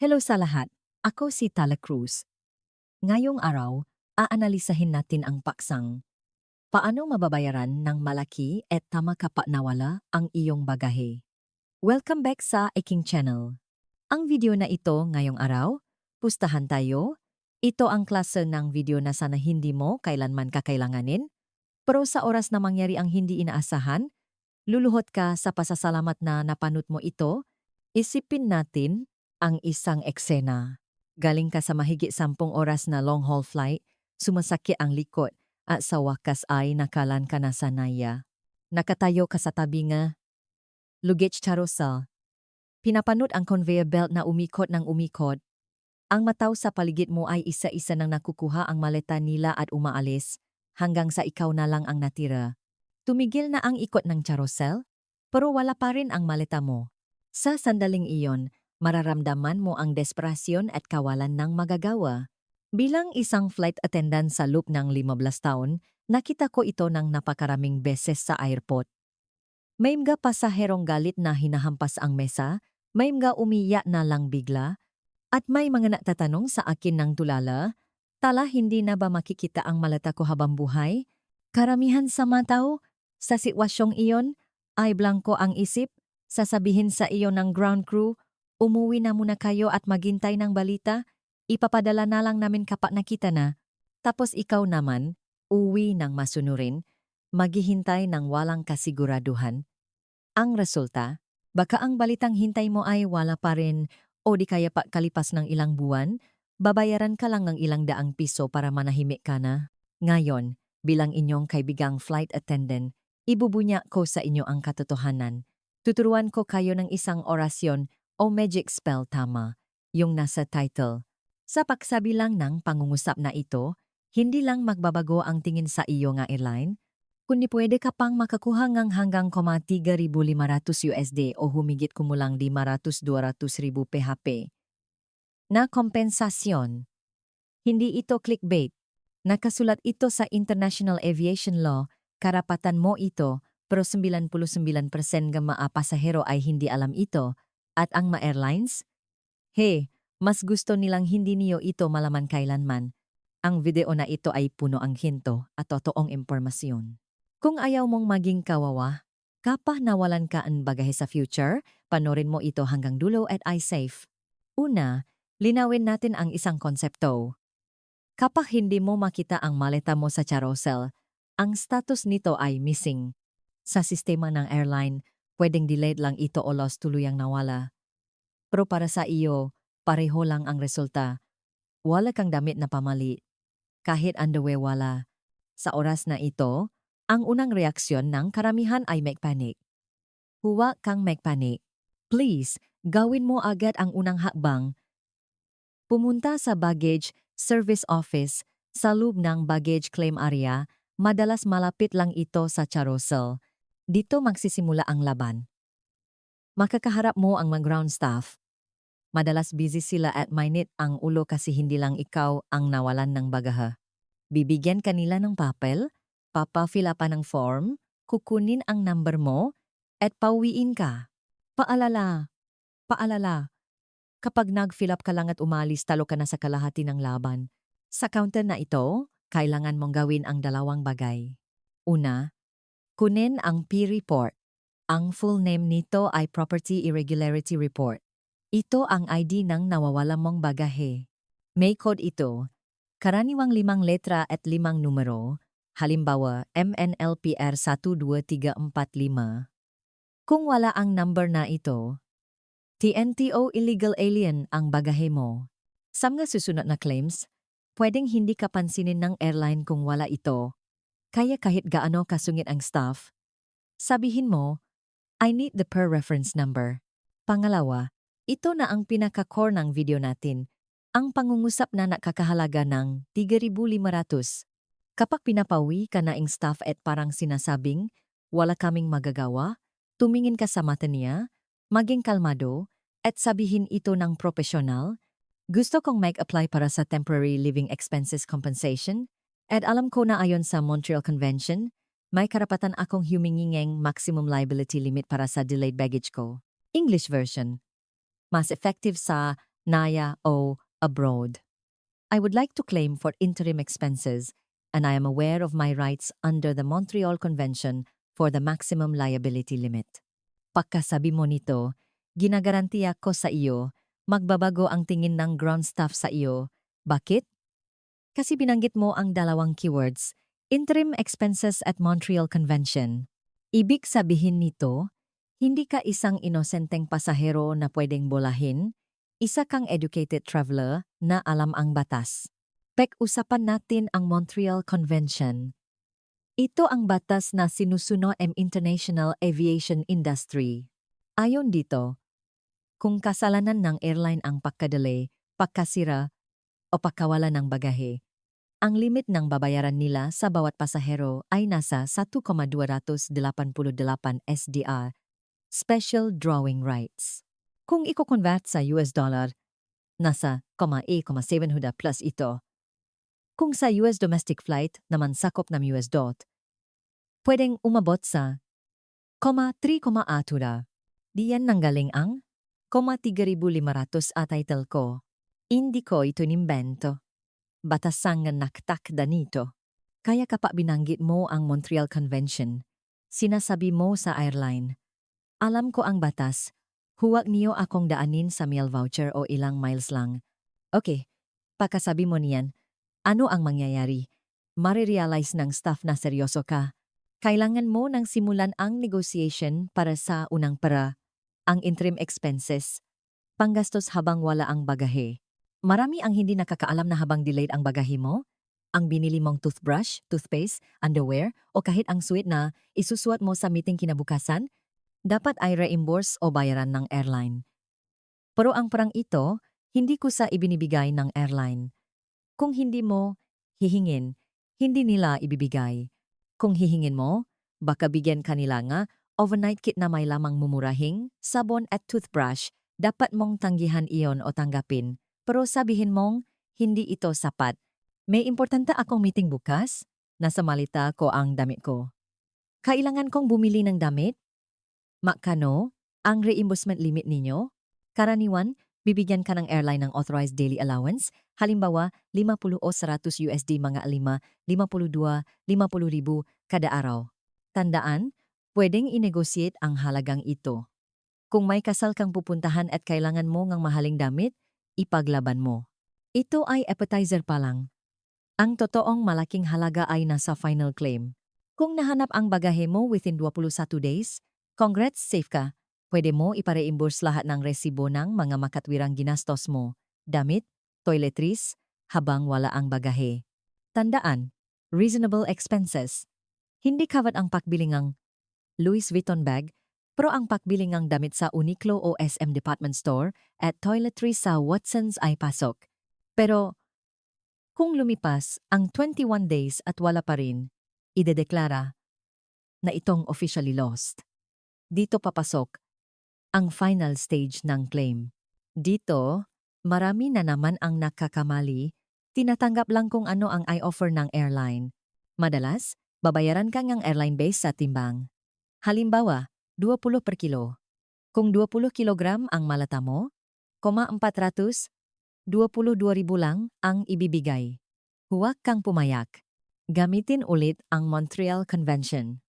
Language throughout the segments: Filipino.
Hello sa lahat. Ako si Tala Cruz. Ngayong araw, aanalisahin natin ang paksang. Paano mababayaran ng malaki at tama kapag nawala ang iyong bagahe? Welcome back sa aking channel. Ang video na ito ngayong araw, pustahan tayo. Ito ang klase ng video na sana hindi mo kailanman kakailanganin. Pero sa oras na mangyari ang hindi inaasahan, luluhot ka sa pasasalamat na napanood mo ito, isipin natin ang isang eksena. Galing ka sa mahigit sampung oras na long-haul flight, sumasakit ang likod at sa wakas ay nakalan ka na sa naya. Nakatayo ka sa tabi nga. Luggage carousel. Pinapanood ang conveyor belt na umikot ng umikot. Ang mataw sa paligid mo ay isa-isa nang nakukuha ang maleta nila at umaalis, hanggang sa ikaw na lang ang natira. Tumigil na ang ikot ng carousel, pero wala pa rin ang maleta mo. Sa sandaling iyon, mararamdaman mo ang desperasyon at kawalan ng magagawa. Bilang isang flight attendant sa loop ng 15 taon, nakita ko ito ng napakaraming beses sa airport. May mga pasaherong galit na hinahampas ang mesa, may mga umiyak na lang bigla, at may mga nagtatanong sa akin ng tulala, tala hindi na ba makikita ang malata ko habang buhay? Karamihan sa mga tao, sa sitwasyong iyon, ay blanco ang isip, sasabihin sa iyo ng ground crew, umuwi na muna kayo at maghintay ng balita, ipapadala na lang namin kapag nakita na. Tapos ikaw naman, uwi ng masunurin, maghihintay ng walang kasiguraduhan. Ang resulta, baka ang balitang hintay mo ay wala pa rin o di kaya pa kalipas ng ilang buwan, babayaran ka lang ng ilang daang piso para manahimik ka na. Ngayon, bilang inyong kaibigang flight attendant, ibubunya ko sa inyo ang katotohanan. Tuturuan ko kayo ng isang orasyon o magic spell tama, yung nasa title. Sa pagsabi lang ng pangungusap na ito, hindi lang magbabago ang tingin sa iyo nga airline, kundi pwede ka pang makakuha ng hanggang 3,500 USD o humigit kumulang 500-200,000 PHP. Na kompensasyon. Hindi ito clickbait. Nakasulat ito sa International Aviation Law, karapatan mo ito, pero 99% ng mga pasahero ay hindi alam ito, at ang mga airlines? He, mas gusto nilang hindi niyo ito malaman kailanman. Ang video na ito ay puno ang hinto at totoong impormasyon. Kung ayaw mong maging kawawa, kapah nawalan ka ang bagahe sa future, panorin mo ito hanggang dulo at iSafe. Una, linawin natin ang isang konsepto. Kapag hindi mo makita ang maleta mo sa carousel, ang status nito ay missing. Sa sistema ng airline, pwedeng delayed lang ito o lost tuluyang nawala. Pero para sa iyo, pareho lang ang resulta. Wala kang damit na pamali. Kahit underwear wala. Sa oras na ito, ang unang reaksyon ng karamihan ay magpanic. Huwag kang magpanic. Please, gawin mo agad ang unang hakbang. Pumunta sa baggage service office sa loob ng baggage claim area, madalas malapit lang ito sa carousel. Dito magsisimula ang laban. Makakaharap mo ang mga ground staff. Madalas busy sila at mainit ang ulo kasi hindi lang ikaw ang nawalan ng bagaha. Bibigyan kanila ng papel, papafill up ng form, kukunin ang number mo, at pauwiin ka. Paalala, paalala. Kapag nag-fill up ka lang at umalis, talo ka na sa kalahati ng laban. Sa counter na ito, kailangan mong gawin ang dalawang bagay. Una, kunin ang P-report. Ang full name nito ay Property Irregularity Report. Ito ang ID ng nawawala mong bagahe. May code ito. Karaniwang limang letra at limang numero, halimbawa MNLPR 12345. Kung wala ang number na ito, TNTO illegal alien ang bagahe mo. Sa mga susunod na claims, pwedeng hindi ka pansinin ng airline kung wala ito. Kaya kahit gaano kasungit ang staff, sabihin mo, I need the per reference number. Pangalawa, ito na ang pinaka-core ng video natin, ang pangungusap na nakakahalaga ng 3,500. Kapag pinapawi ka na ang staff at parang sinasabing, wala kaming magagawa, tumingin ka sa mata niya, maging kalmado, at sabihin ito ng profesional, gusto kong mag-apply para sa Temporary Living Expenses Compensation, at alam ko na ayon sa Montreal Convention, may karapatan akong huminging maximum liability limit para sa delayed baggage ko. English version. Mas effective sa Naya o abroad. I would like to claim for interim expenses and I am aware of my rights under the Montreal Convention for the maximum liability limit. Pagkasabi mo nito, ginagarantiya ko sa iyo, magbabago ang tingin ng ground staff sa iyo. Bakit? Kasi binanggit mo ang dalawang keywords, interim expenses at Montreal Convention. Ibig sabihin nito, hindi ka isang inosenteng pasahero na pwedeng bolahin, isa kang educated traveler na alam ang batas. Pek-usapan natin ang Montreal Convention. Ito ang batas na sinusuno ng International Aviation Industry. Ayon dito, kung kasalanan ng airline ang pagkadali, pagkasira, o pagkawala ng bagahe, ang limit ng babayaran nila sa bawat pasahero ay nasa 1,288 SDR, Special Drawing Rights. Kung i-convert sa US dollar, nasa 0,700 plus ito. Kung sa US domestic flight naman sakop ng US dot, pwedeng umabot sa 0,3 atura. Diyan nanggaling ang 0,3,500 at title ko. Hindi ko ito nimbento. Batasang naktakda nito. Kaya kapag binanggit mo ang Montreal Convention, sinasabi mo sa airline, alam ko ang batas, huwag niyo akong daanin sa meal voucher o ilang miles lang. Okay, pagkasabi mo niyan, ano ang mangyayari? Marirealize ng staff na seryoso ka. Kailangan mo nang simulan ang negotiation para sa unang para, ang interim expenses, panggastos habang wala ang bagahe. Marami ang hindi nakakaalam na habang delayed ang bagahe mo, ang binili mong toothbrush, toothpaste, underwear, o kahit ang sweet na isusuot mo sa meeting kinabukasan, dapat ay reimburse o bayaran ng airline. Pero ang parang ito, hindi ko sa ibinibigay ng airline. Kung hindi mo hihingin, hindi nila ibibigay. Kung hihingin mo, baka bigyan kanila nga overnight kit na may lamang mumurahing, sabon at toothbrush, dapat mong tanggihan iyon o tanggapin. Pero sabihin mong, hindi ito sapat. May importante akong meeting bukas, nasa malita ko ang damit ko. Kailangan kong bumili ng damit? Makano, ang reimbursement limit ninyo? Karaniwan, bibigyan ka ng airline ng authorized daily allowance, halimbawa 50 o 100 USD mga 5, 52, 50 ribu kada araw. Tandaan, pwedeng inegotiate ang halagang ito. Kung may kasal kang pupuntahan at kailangan mo ng mahaling damit, ipaglaban mo. Ito ay appetizer pa lang. Ang totoong malaking halaga ay nasa final claim. Kung nahanap ang bagahe mo within 21 days, congrats safe ka. Pwede mo ipare-imburs lahat ng resibo ng mga makatwirang ginastos mo, damit, toiletries, habang wala ang bagahe. Tandaan, reasonable expenses. Hindi covered ang pakbilingang Louis Vuitton bag, pero ang pakbilingang damit sa Uniqlo o SM Department Store at toiletries sa Watson's ay pasok. Pero kung lumipas ang 21 days at wala pa rin, idedeklara na itong officially lost. Dito papasok ang final stage ng claim. Dito, marami na naman ang nakakamali, tinatanggap lang kung ano ang i-offer ng airline. Madalas, babayaran ka ng airline base sa timbang. Halimbawa, 20 per kilo. Kung 20 kilogram ang malata mo, 400, 22,000 lang ang ibibigay. Huwag kang pumayak. Gamitin ulit ang Montreal Convention.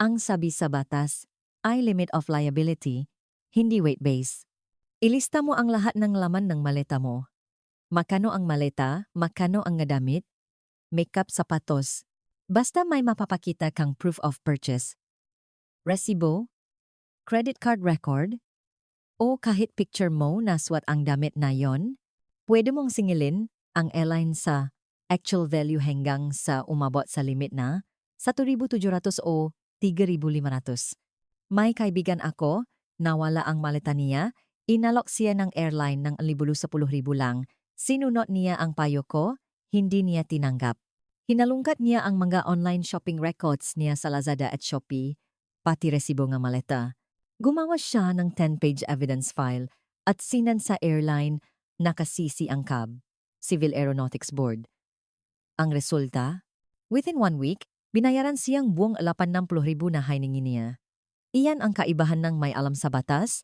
Ang sabi sa batas ay limit of liability, hindi weight base. Ilista mo ang lahat ng laman ng maleta mo. Makano ang maleta, makano ang damit, makeup sapatos. Basta may mapapakita kang proof of purchase. Resibo, credit card record, o kahit picture mo na swat ang damit na yon, pwede mong singilin ang airline sa actual value hanggang sa umabot sa limit na 1,700 o 3,500. May kaibigan ako, nawala ang maleta niya, inalok siya ng airline ng 10,000 lang, sinunot niya ang payo ko, hindi niya tinanggap. Hinalungkat niya ang mga online shopping records niya sa Lazada at Shopee, pati resibo nga maleta. Gumawa siya ng 10-page evidence file at sinan sa airline nakasisi ang CAB, Civil Aeronautics Board. Ang resulta, within one week, binayaran siyang buong 80,000 na hiningin niya. Iyan ang kaibahan ng may alam sa batas?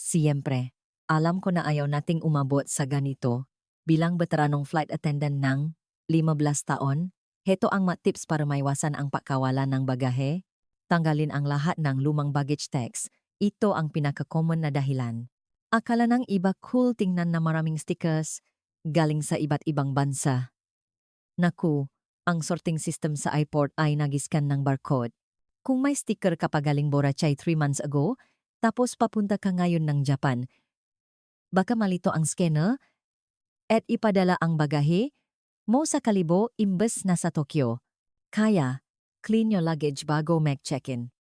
Siyempre, Alam ko na ayaw nating umabot sa ganito. Bilang veteranong flight attendant ng 15 taon, heto ang mga tips para maiwasan ang pagkawalan ng bagahe. Tanggalin ang lahat ng lumang baggage tags. Ito ang pinaka-common na dahilan. Akala ng iba cool tingnan na maraming stickers galing sa iba't ibang bansa. Naku, ang sorting system sa airport ay nagiskan ng barcode. Kung may sticker ka pa galing Boracay 3 months ago, tapos papunta ka ngayon ng Japan, baka malito ang scanner at ipadala ang bagahe mo sa kalibo imbes na sa Tokyo. Kaya, clean your luggage bago mag-check-in.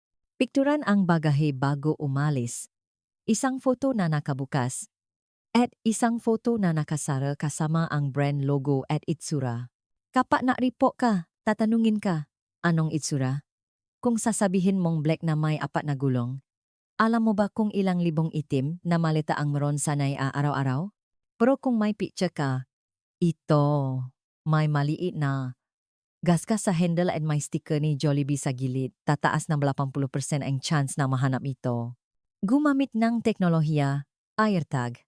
Pikturan ang bagahe bago umalis. Isang photo na nakabukas. At isang photo na nakasara kasama ang brand logo at itsura. Kapag na-repo ka, tatanungin ka, anong itsura? Kung sasabihin mong black na may apat na gulong, alam mo ba kung ilang libong itim na malita ang meron sanay araw-araw? Pero kung may picture ka, ito, may maliit na. Gas ka sa handle at may sticker ni Jollibee sa gilid, tataas ng 80% ang chance na mahanap ito. Gumamit ng teknolohiya, AirTag.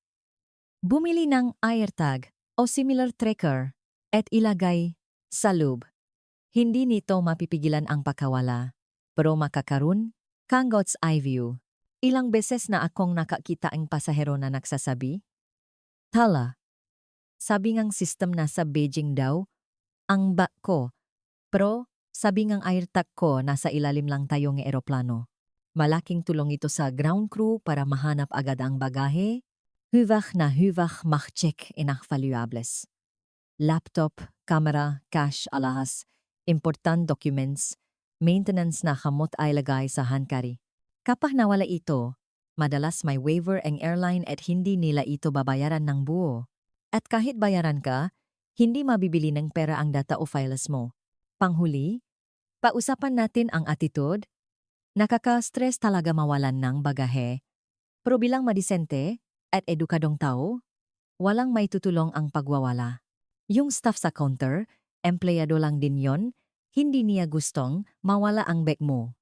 Bumili ng AirTag o similar tracker at ilagay sa loob. Hindi nito mapipigilan ang pakawala, pero makakaroon kang God's eye view. Ilang beses na akong nakakita ang pasahero na nagsasabi, Tala, sabi ngang system na sa Beijing daw, ang ba ko, pero sabi ngang AirTag ko nasa ilalim lang tayo ng eroplano. Malaking tulong ito sa ground crew para mahanap agad ang bagahe. Huvach na huvach mach-check inak valuables. Laptop, camera, cash, alahas, important documents, maintenance na kamot ay lagay sa hankari. Kapag nawala ito, madalas may waiver ang airline at hindi nila ito babayaran ng buo. At kahit bayaran ka, hindi mabibili ng pera ang data o files mo. Panghuli, pausapan natin ang attitude. Nakaka-stress talaga mawalan ng bagahe. Pero bilang madisente at edukadong tao, walang may tutulong ang pagwawala. Yung staff sa counter, empleyado lang din yon, hindi niya gustong mawala ang bag mo.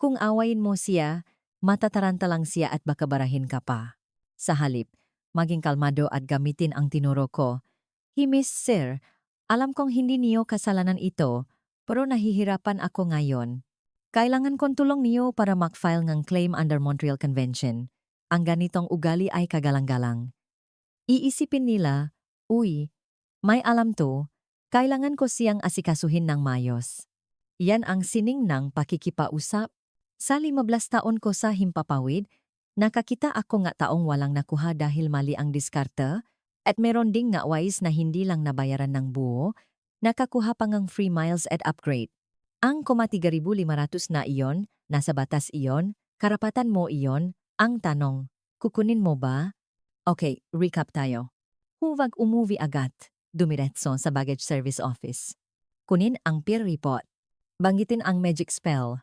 Kung awayin mo siya, matataranta lang siya at baka barahin ka pa. Sa halip, maging kalmado at gamitin ang tinuro ko. He sir, alam kong hindi niyo kasalanan ito, pero nahihirapan ako ngayon. Kailangan kong tulong niyo para mag-file ng claim under Montreal Convention. Ang ganitong ugali ay kagalang-galang. Iisipin nila, uy, may alam to, kailangan ko siyang asikasuhin ng mayos. Yan ang sining ng pakikipausap. Sa 15 taon ko sa himpapawid, nakakita ako nga taong walang nakuha dahil mali ang diskarte, at meron ding nga wise na hindi lang nabayaran ng buo, nakakuha pa ngang free miles at upgrade. Ang kumatiga500 na iyon, nasa batas iyon, karapatan mo iyon, ang tanong, kukunin mo ba? Okay, recap tayo. Huwag umuwi agad, dumiretso sa baggage service office. Kunin ang peer report. Banggitin ang magic spell.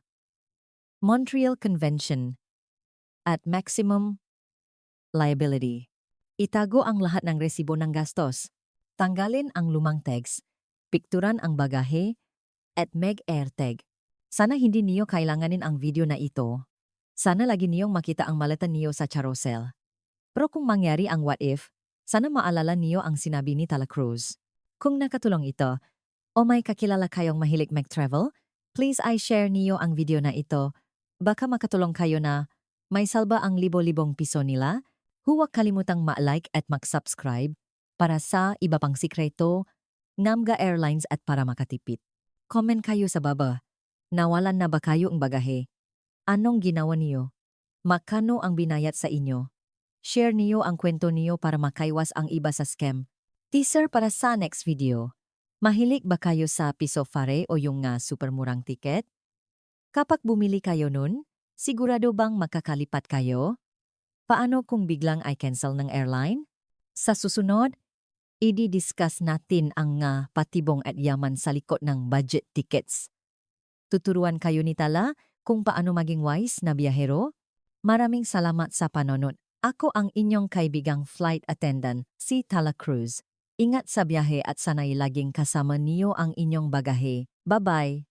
Montreal Convention. At maximum liability. Itago ang lahat ng resibo ng gastos. Tanggalin ang lumang tags. Pikturan ang bagahe at Meg AirTag. Sana hindi niyo kailanganin ang video na ito. Sana lagi niyong makita ang maleta niyo sa carousel. Pero kung mangyari ang what if, sana maalala niyo ang sinabi ni Tala Cruz. Kung nakatulong ito, o may kakilala kayong mahilig mag-travel, please i share niyo ang video na ito. Baka makatulong kayo na may salba ang libo-libong piso nila. Huwag kalimutang ma-like at mag-subscribe para sa iba pang sikreto, Namga Airlines at para makatipid. Comment kayo sa baba. Nawalan na ba kayo ang bagahe? Anong ginawa niyo? Makano ang binayat sa inyo? Share niyo ang kwento niyo para makaiwas ang iba sa scam. Teaser para sa next video. Mahilig ba kayo sa piso fare o yung nga supermurang tiket? Kapag bumili kayo nun, sigurado bang makakalipat kayo? Paano kung biglang ay cancel ng airline? Sa susunod, i-discuss natin ang nga patibong at yaman sa likod ng budget tickets. Tuturuan kayo ni Tala kung paano maging wise na biyahero? Maraming salamat sa panonood. Ako ang inyong kaibigang flight attendant, si Tala Cruz. Ingat sa biyahe at sanay laging kasama niyo ang inyong bagahe. Bye-bye!